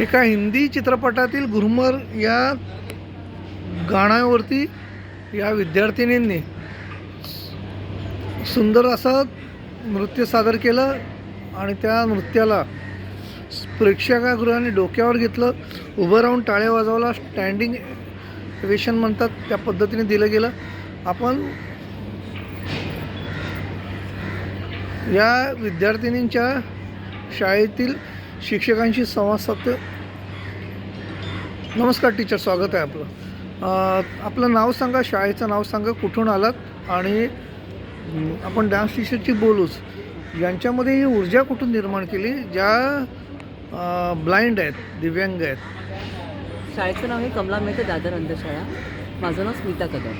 एका हिंदी चित्रपटातील घुरमर या गाण्यावरती या विद्यार्थिनींनी सुंदर असं नृत्य सादर केलं आणि त्या नृत्याला प्रेक्षकागृहाने डोक्यावर घेतलं. उभं राहून टाळ्या वाजवला स्टँडिंग वेशन म्हणतात त्या पद्धतीने दिलं गेलं. आपण या विद्यार्थिनींच्या शाळेतील शिक्षकांशी संवाद साधतो नमस्कार टीचर स्वागत आहे आपलं. आपलं नाव सांगा शाळेचं नाव सांगा कुठून आलात? आणि आपण डान्स टीचरची बोलूच. यांच्यामध्ये ही ऊर्जा कुठून निर्माण केली? ज्या ब्लाइंड आहेत दिव्यांग आहेत. शाळेचं नाव हे कमला मेहते दादर अंधशाळा. माझं नाव स्मिता कदम.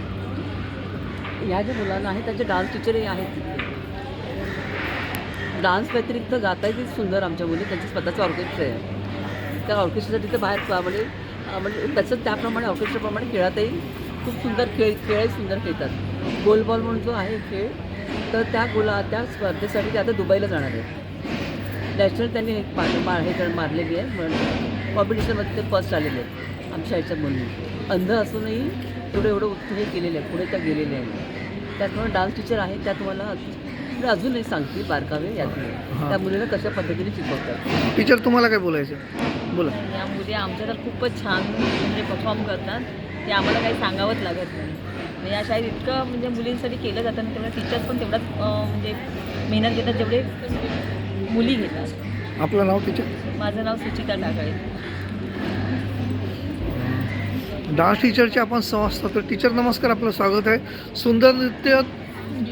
ह्या ज्या मुलांना आहेत त्यांचे डान्स टीचरही आहेत डान्स व्यतिरिक्त गाता येते सुंदर आमच्या मुली त्यांचं स्वतःचं ऑर्केस्ट्रा आहे. त्या ऑर्केस्ट्रासाठी तिथे बाहेर म्हणजे म्हणजे तसंच त्याप्रमाणे ऑर्केस्ट्राप्रमाणे खेळातही खूप सुंदर खेळ खेळही सुंदर खेळतात. गोल बॉल म्हणून जो आहे खेळ तर त्या गोला त्या स्पर्धेसाठी ते आता दुबईला जाणार आहेत. नॅशनल त्यांनी हे मार मार हे मारलेली आहे कॉम्पिटिशनमध्ये ते फर्स्ट आलेले आहेत आमच्या ह्याच्यात मुली अंध असूनही एवढं एवढं उत्तर हे केलेलं आहे पुढे त्या गेलेले आहेत. त्याचप्रमाणे डान्स टीचर आहे त्या तुम्हाला म्हणजे अजूनही सांगतील बारकावे यातले त्या मुलीला कशा पद्धतीने शिकवतात. टीचर तुम्हाला काय बोलायचं? बोला. या मुली आमच्या तर खूपच छान म्हणजे परफॉर्म करतात. ते आम्हाला काही सांगावंच लागत नाही. म्हणजे या शाळेत इतकं म्हणजे मुलींसाठी केलं जातं आणि तेवढ्या टीचर्स पण तेवढाच अं, म्हणजे मेहनत घेतात जेवढे मुली घेतात. आपलं नाव टीचर? माझं नाव सुचिता टाकाळे डान्स टीचरचे आपण संवाद साधतो टीचर नमस्कार. आपलं स्वागत आहे. सुंदर नृत्य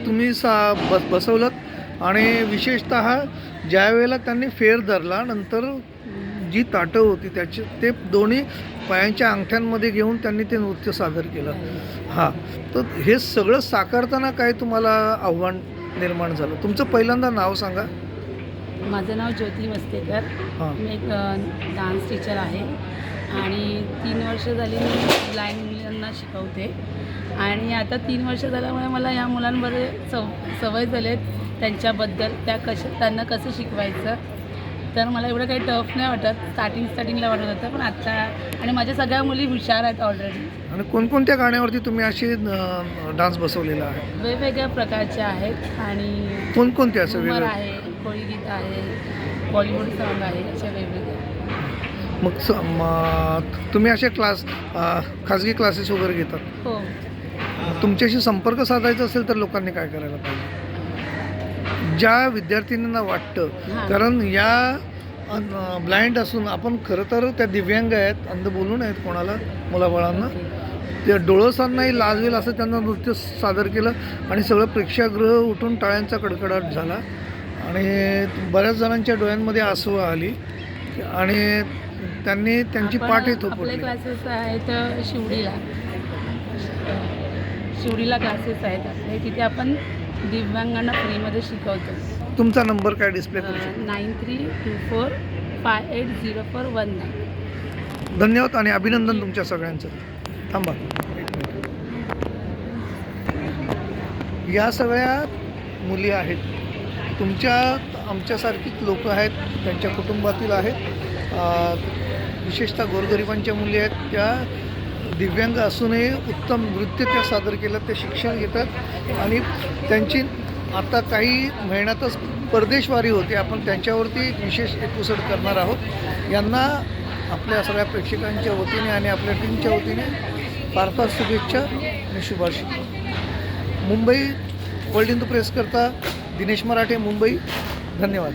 तुम्ही सा बस बसवलं आणि विशेषत ज्या वेळेला त्यांनी फेर धरला नंतर जी ताटं होती त्याचे ते दोन्ही पायांच्या अंगठ्यांमध्ये घेऊन त्यांनी ते नृत्य सादर केलं. हां. तर हे सगळं साकारताना काय तुम्हाला आव्हान निर्माण झालं? तुमचं पहिल्यांदा नाव सांगा. माझं नाव ज्योती मस्तेकर. हां. मी एक डान्स टीचर आहे. आणि तीन वर्ष झाली मी ब्लाइंड मुलांना शिकवते. आणि आता तीन वर्ष झाल्यामुळे मला या मुलांबरोबर सव सवय झाली आहेत त्यांच्याबद्दल त्या कशा त्यांना कसं शिकवायचं. तर मला एवढं काही टफ नाही वाटत स्टार्टिंग स्टार्टिंगला वाटत होतं पण आता आणि माझ्या सगळ्या मुली हुशार आहेत ऑलरेडी आणि कोणकोणत्या गाण्यावरती तुम्ही असे डान्स बसवलेला आहे? वेगवेगळ्या प्रकारच्या आहेत आणि कोणकोणते असं वेगळं आहे कोळीगीत आहे बॉलिवूड सॉन्ग आहे अशा वेगवेगळ्या मग तुम्ही असे क्लास खाजगी क्लासेस वगैरे घेतात. हो. तुमच्याशी संपर्क साधायचा असेल तर लोकांनी काय करायला पाहिजे? ज्या विद्यार्थिनींना वाटतं. कारण या ब्लाइंड असून आपण खरं तर त्या दिव्यांग आहेत अंध बोलून आहेत कोणाला मुलाबाळांना. ते डोळसांनाही लाजवेल असं त्यांना नृत्य सादर केलं आणि सगळं प्रेक्षागृह उठून टाळ्यांचा कडकडाट झाला. आणि बऱ्याच जणांच्या डोळ्यांमध्ये आसू आली. आणि त्यांनी त्यांची आपण पाठही आपले थोपटली क्लासेस आहेत अ, शिवडीला. शिवडीला क्लासेस आहेत. आपले तिथे आपण दिव्यांगांना फ्रीमध्ये शिकवतो. तुमचा नंबर काय display nine three two four five eight zero four one nine धन्यवाद आणि अभिनंदन तुमच्या सगळ्यांचं. थांबा. या सगळ्या मुली आहेत. तुमच्या आमच्यासारखीच लोक आहेत. त्यांच्या कुटुंबातील आहेत. विशेषतः गोरगरिबांच्या मुली आहेत. त्या दिव्यांग असूनही उत्तम नृत्य त्या सादर केलं ते शिक्षण घेतात. आणि त्यांची आता काही महिन्यातच परदेशवारी होते. आपण त्यांच्यावरती विशेष एपिसोड करणार आहोत. यांना आपल्या सगळ्या प्रेक्षकांच्या वतीने आणि आपल्या टीमच्या वतीने फार फार शुभेच्छा आणि शुभाशय मुंबई वर्ल्ड हिंदू प्रेस करता दिनेश मराठे मुंबई. धन्यवाद.